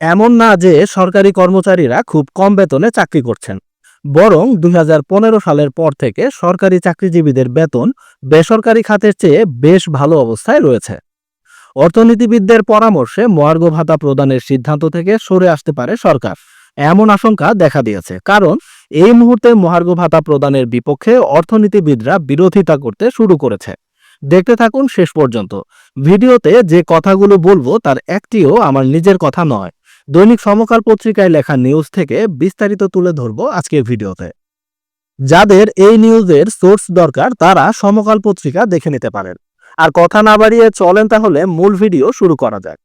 এমন না যে সরকারি কর্মচারীরা খুব কম বেতনে চাকরি করছেন। বরং দুই হাজার পনেরো সালের পর থেকে সরকারি চাকরিজীবীদের বেতন বেসরকারি খাতের চেয়ে বেশ ভালো অবস্থায় রয়েছে। অর্থনীতিবিদদের পরামর্শে মহার্ঘ ভাতা প্রদানের সিদ্ধান্ত থেকে সরে আসতে পারে সরকার, এমন আশঙ্কা দেখা দিয়েছে। কারণ এই মুহূর্তে মহার্ঘ ভাতা প্রদানের বিপক্ষে অর্থনীতিবিদরা বিরোধিতা করতে শুরু করেছে। দেখতে থাকুন শেষ পর্যন্ত। ভিডিওতে যে কথাগুলো বলব তার একটিও আমার নিজের কথা নয়। দৈনিক সমকাল পত্রিকায় লেখা নিউজ থেকে বিস্তারিত তুলে ধরবো আজকের ভিডিওতে। যাদের এই নিউজের সোর্স দরকার, তারা সমকাল পত্রিকা দেখে নিতে পারেন। আর কথা না বাড়িয়ে চলেন তাহলে মূল ভিডিও শুরু করা যাক।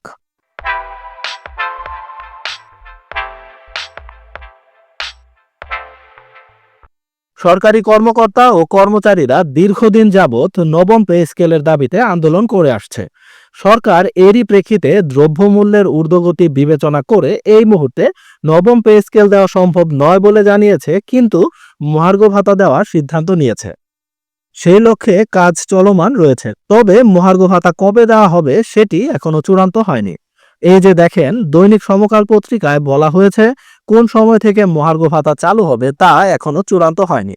সরকারি কর্মকর্তা ও কর্মচারীরা দীর্ঘদিন যাবৎ নবম পে স্কেলের দাবিতে আন্দোলন করে আসছে। সরকার এরই প্রেক্ষিতে দ্রব্যমূল্যের ঊর্ধ্বগতি বিবেচনা করে এই মুহূর্তে নবম পে স্কেল দেওয়া সম্ভব নয় বলে জানিয়েছে, কিন্তু মহার্ঘ ভাতা দেওয়ার সিদ্ধান্ত নিয়েছে। সেই লক্ষ্যে কাজ চলমান রয়েছে। তবে মহার্ঘ ভাতা কবে দেওয়া হবে সেটি এখনও চূড়ান্ত হয়নি। এই যে দেখেন, দৈনিক সমকাল পত্রিকায় বলা হয়েছে, কোন সময় থেকে মহার্ঘ ভাতা চালু হবে তা এখনও চূড়ান্ত হয়নি।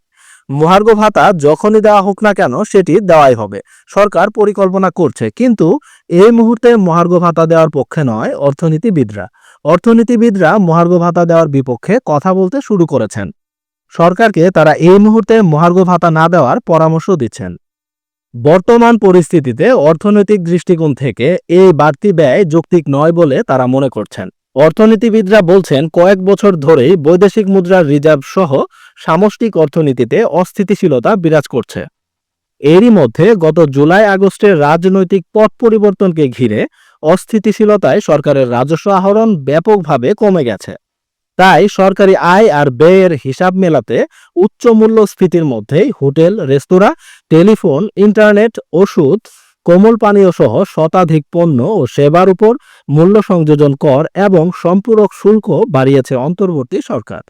মহার্ঘ ভাতা যখনই দেওয়া হোক না কেন সেটি দেওয়াই হবে। সরকার পরিকল্পনা করছে, কিন্তু এই মুহূর্তে মহার্ঘ ভাতা দেওয়ার পক্ষে নয় অর্থনীতিবিদরা। অর্থনীতিবিদরা মহার্ঘ ভাতা দেওয়ার বিপক্ষে কথা বলতে শুরু করেছেন। সরকারকে তারা এই মুহূর্তে মহার্ঘ ভাতা না দেওয়ার পরামর্শ দিচ্ছেন। বর্তমান পরিস্থিতিতে অর্থনৈতিক দৃষ্টিকোণ থেকে এই বাড়তি ব্যয় যৌক্তিক নয় বলে তারা মনে করছেন। অর্থনীতিবিদরা বলছেন, কয়েক বছর ধরেই বৈদেশিক মুদ্রার রিজার্ভ সহ সামষ্টিক অর্থনীতিতে অস্থিতিশীলতা বিরাজ করছে। এরই মধ্যে গত জুলাই আগস্টের রাজনৈতিক পথ পরিবর্তনকে ঘিরে অস্থিতিশীলতায় সরকারের রাজস্ব আহরণ ব্যাপকভাবে কমে গেছে। তাই সরকারি আয় আর ব্যয়ের হিসাব মেলাতে উচ্চ মূল্যস্ফীতির মধ্যেই হোটেল, রেস্তোরাঁ, টেলিফোন, ইন্টারনেট, ওষুধ কোমল পানীয় সহ শতাধিক পণ্য ও সেবার উপর মূল্য সংযোজন কর এবং সম্পূরক শুল্ক বাড়িয়েছে অন্তর্বর্তী সরকার।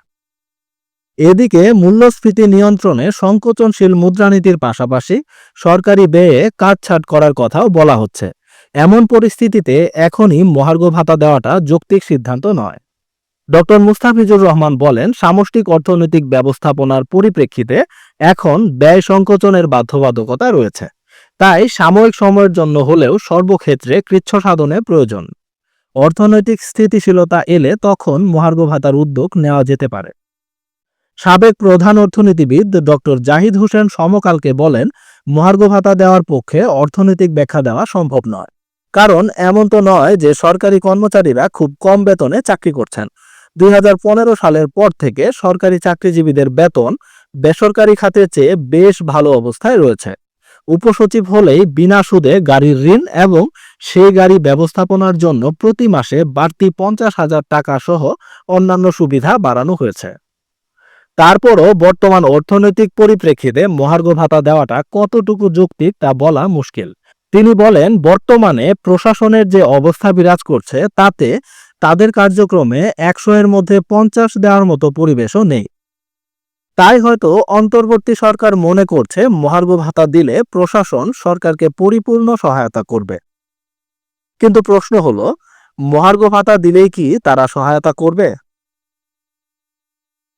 এদিকে মূল্যস্ফীতি নিয়ন্ত্রণে সংকোচনশীল মুদ্রানীতির পাশাপাশি সরকারি ব্যয়ে কাটছাট করার কথাও বলা হচ্ছে। এমন পরিস্থিতিতে এখনই মহার্ঘ ভাতা দেওয়াটা যৌক্তিক সিদ্ধান্ত নয়। ডক্টর মুস্তাফিজুর রহমান বলেন, সামষ্টিক অর্থনৈতিক ব্যবস্থাপনার পরিপ্রেক্ষিতে এখন ব্যয় সংকোচনের বাধ্যবাধকতা রয়েছে। তাই সাময়িক সময়ের জন্য হলেও সর্বক্ষেত্রে কৃচ্ছ সাধনে প্রয়োজন। অর্থনৈতিক স্থিতিশীলতা এলে তখন মহার্ঘ ভাতার উদ্যোগ নেওয়া যেতে পারে। সাবেক প্রধান অর্থনীতিবিদ ডক্টর জাহিদ হোসেন সমকালকে বলেন, মহার্ঘ ভাতা দেওয়ার পক্ষে অর্থনৈতিক ব্যাখ্যা দেওয়া সম্ভব নয়। কারণ এমন তো নয় যে সরকারি কর্মচারীরা খুব কম বেতনে চাকরি করছেন। দুই হাজার পনেরো সালের পর থেকে সরকারি চাকরিজীবীদের বেতন বেসরকারি খাতের চেয়ে বেশ ভালো অবস্থায় রয়েছে। উপসচিব হলেই বিনা সুদে গাড়ির ঋণ এবং সেই গাড়ি ব্যবস্থাপনার জন্য প্রতি মাসে বাড়তি পঞ্চাশ হাজার টাকা সহ অন্যান্য সুবিধা বাড়ানো হয়েছে। তারপরও বর্তমান অর্থনৈতিক পরিপ্রেক্ষিতে মহার্ঘ ভাতা দেওয়াটা কতটুকু যৌক্তিক তা বলা মুশকিল। তিনি বলেন, বর্তমানে প্রশাসনের যে অবস্থা বিরাজ করছে তাতে তাদের কার্যক্রমে একশো এর মধ্যে পঞ্চাশ দেওয়ার মতো পরিবেশও নেই। তাই হয়তো অন্তর্বর্তী সরকার মনে করছে মহার্ঘ ভাতা দিলে প্রশাসন সরকারকে পরিপূর্ণ সহায়তা করবে। কিন্তু প্রশ্ন হলো, মহার্ঘ ভাতা দিলেই কি তারা সহায়তা করবে?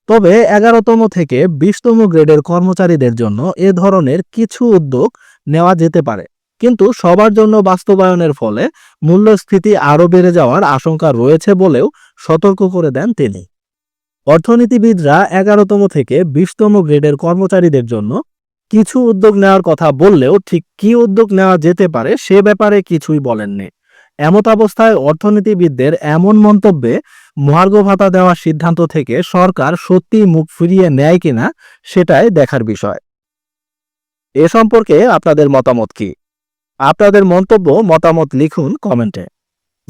তবে এগারোতম থেকে বিশতম গ্রেডের কর্মচারীদের জন্য এ ধরনের কিছু উদ্যোগ নেওয়া যেতে পারে। কিন্তু সবার জন্য বাস্তবায়নের ফলে মূল্যস্ফীতি আরও বেড়ে যাওয়ার আশঙ্কা রয়েছে বলেও সতর্ক করে দেন তিনি। অর্থনীতিবিদরা এগারোতম থেকে বিশতম গ্রেডের কর্মচারীদের জন্য কিছু উদ্যোগ নেওয়ার কথা বললেও ঠিক কি উদ্যোগ নেওয়া যেতে পারে সে ব্যাপারে কিছুই বলেননি। এমত অবস্থায় অর্থনীতিবিদদের এমন মন্তব্যে মহার্ঘ ভাতা দেওয়ার সিদ্ধান্ত থেকে সরকার সত্যি মুখ ফিরিয়ে নেয় কিনা সেটাই দেখার বিষয়। এ সম্পর্কে আপনাদের মতামত কি? আপনাদের মন্তব্য, মতামত লিখুন কমেন্টে।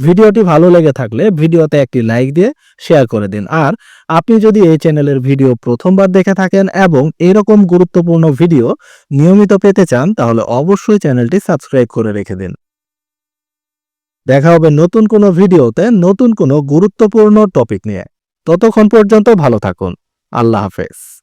ভিডিওটি ভালো লেগে থাকলে ভিডিওতে একটি লাইক দিয়ে শেয়ার করে দিন। আর আপনি যদি এই চ্যানেলের ভিডিও প্রথমবার দেখে থাকেন এবং এরকম গুরুত্বপূর্ণ ভিডিও নিয়মিত পেতে চান, তাহলে অবশ্যই চ্যানেলটি সাবস্ক্রাইব করে রেখে দিন। দেখা হবে নতুন কোনো ভিডিওতে নতুন কোনো গুরুত্বপূর্ণ টপিক নিয়ে। ততক্ষণ পর্যন্ত ভালো থাকুন। আল্লাহ হাফেজ।